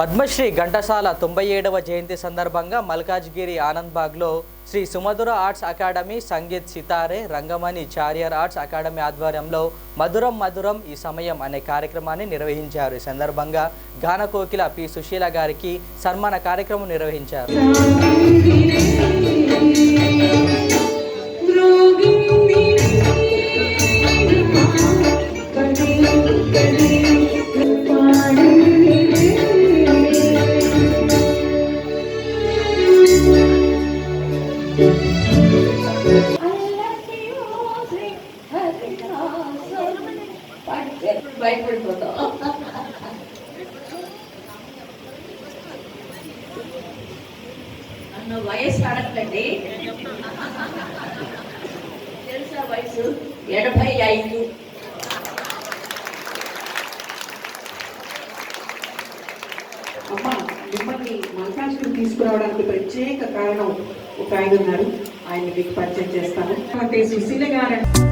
పద్మశ్రీ ఘంటసాల తొంభై ఏడవ జయంతి సందర్భంగా Malkajgiri ఆనంద్బాగ్లో Sri Sumadhura arts academy Sangeet Sitare Rangamani Chariar arts academy ఆధ్వర్యంలో మధురం మధురం ఈ సమయం అనే కార్యక్రమాన్ని నిర్వహించారు. ఈ సందర్భంగా గాన కోకిల పి సుశీల గారికి సన్మాన కార్యక్రమం నిర్వహించారు. బయటపడిపోతాం అన్న వయసు అడగండి. తెలుసా వయసు? ఎనభై ఐదు. అమ్మ మిమ్మల్ని మల్కాజ్గిరి తీసుకురావడానికి ప్రత్యేక కారణం ఒక ఆయన ఉన్నారు. ఆయన మీకు పరిచయం చేస్తాను. అంటే సుశీల గారు